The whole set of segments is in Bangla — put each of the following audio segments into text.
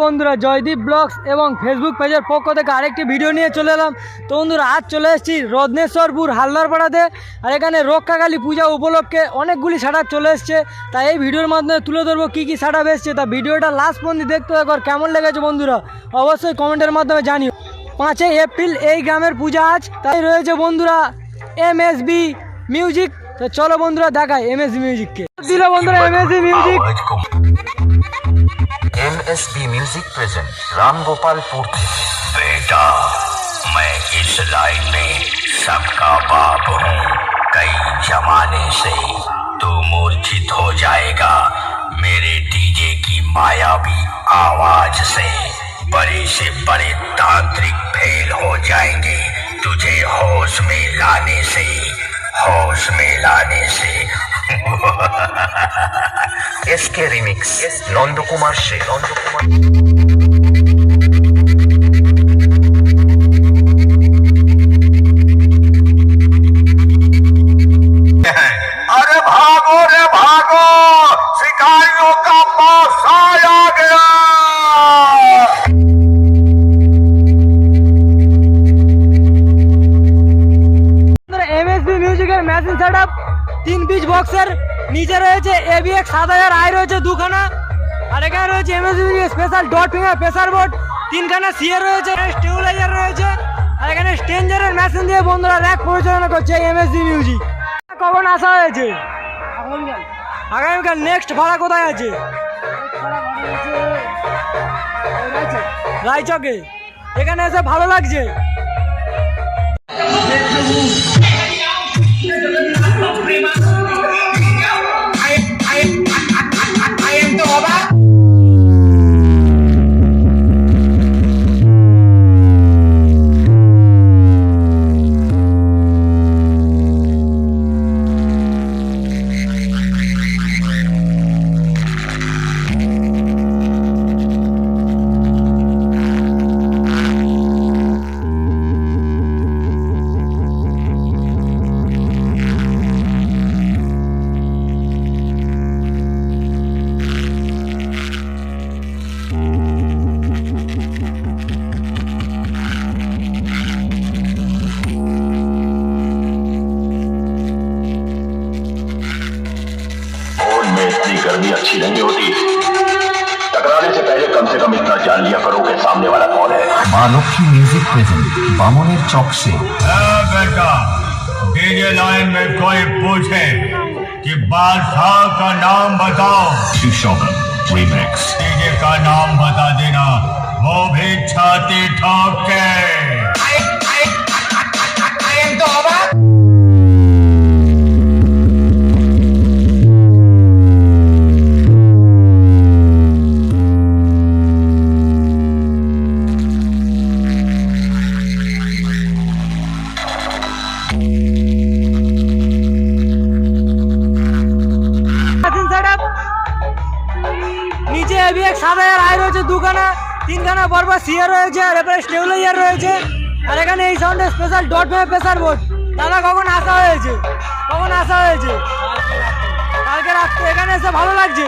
বন্ধুরা, জয়দীপ ব্লগস এবং ফেসবুক পেজের পক্ষ থেকে আরেকটি ভিডিও নিয়ে চলে এলাম। তো বন্ধুরা, আজ চলে এসেছি রত্নেশ্বরপুর হালদারপাড়াতে আর এখানে রক্ষাকালী পূজা উপলক্ষে অনেকগুলি সাটাপ চলে এসছে। তাই এই ভিডিওর মাধ্যমে তুলে ধরবো কী কী সাটাপ এসছে তা ভিডিওটা লাস্ট পর্যন্ত দেখতে একবার কেমন লেগেছে বন্ধুরা, অবশ্যই কমেন্টের মাধ্যমে জানিও। পাঁচই এপ্রিল এই গ্রামের পূজা আজ, তাই রয়েছে বন্ধুরা এম এস বি মিউজিক তো চলো বন্ধুরা দেখায় এম এস মিউজিককে দিল বন্ধুরা M S B music M S B music present Ram Gopalpur बेटा मैं इस लाइन में सबका बाप हूँ कई जमाने से तू मूर्छित हो जाएगा मेरे डीजे की मायावी आवाज से बड़े से बड़े तांत्रिक फेल हो जाएंगे तुझे होश में लाने से होश में लाने से एस के रिमिक्स नंद कुमार से नंद कुमार মেশিন সেটআপ তিন পিস বক্সের, নিচে রয়েছে এবি এক সাত হাজার আই রয়েছে দুখানা, আর এখানে রয়েছে MSB special dot finger pressure board তিনখানা সিএ রয়েছে স্টেবিলাইজার রয়েছে, আর এখানে স্টেঞ্জারের মেশিন দিয়ে বন্ধুরা র্যাক পরিচালনা করছে এমএসবি মিউজিক কখন আসা হয়েছে? আগামীকাল নেক্সট ভাড়া কোথায় আছে? রায়চকে। এখানে এসে ভালো লাগছে? अच्छी नहीं होती टकराने से पहले कम से कम इतना जान लिया करो कि सामने वाला कौन है मानुखी म्यूज़िक प्रेजेंट बामोने चौक से बेटा डीजे लाइन में कोई पूछे कि बादशाह का नाम बताओ शोभन रिमैक्स डीजे का नाम बता देना वो भी छाती ठोक के তিনখানা পরপর সিয়ার রয়েছে আর এরপরে স্টেবিলাইজার রয়েছে। আর এখানে এই সাউন্ডে স্পেশাল ডট মেয়ে প্রেসার বোর্ড দাদা, কখন আসা হয়েছে? কখন আসা হয়েছে? কালকে রাত্রে। এখানে এসে ভালো লাগছে।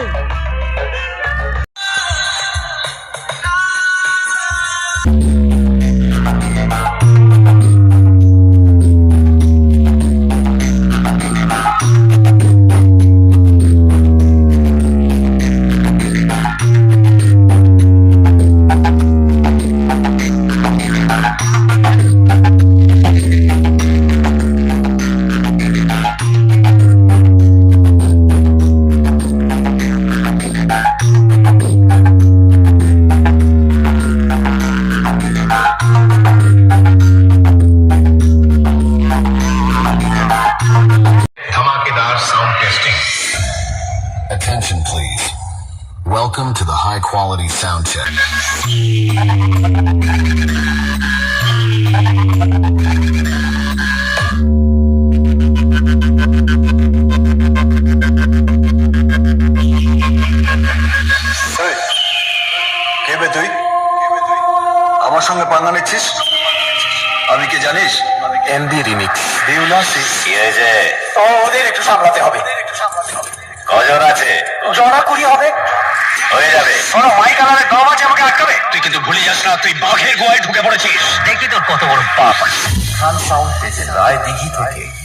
Attention, please. Welcome to the high quality sound check. আমার সঙ্গে পাঙ্গা নিচ্ছিস আমি কি জানিস এমডি রিমিক্স দিউলা সি ও ওদের একটু সামলাতে হবে কজন আছে। জনা কুড়ি হবে। হয়ে যাবে। শোনো মাইক আলারে দম আছে আমাকে আটকাবে। তুই কিন্তু ভুলে যাস না তুই বাঘের গোয়ায় ঢুকে পড়েছিস। দেখি তোর কত বড় পাপ। খান সাউন্ড পেয়েছে রায় দিঘি থেকে।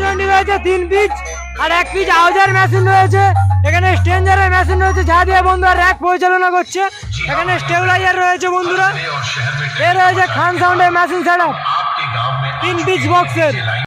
টোয়েন্টি রয়েছে, তিন পিচ আর এক পিচ আউজার মেশিন রয়েছে। এখানে স্ট্রেঞ্জারের মেশিন রয়েছে, যা দিয়ে বন্ধুরা র্যাক পরিচালনা করছে। এখানে স্টেবিলাইজার রয়েছে বন্ধুরা। এ রয়েছে খান সাউন্ডের মেশিন সেটআপ তিন পিচ বক্সের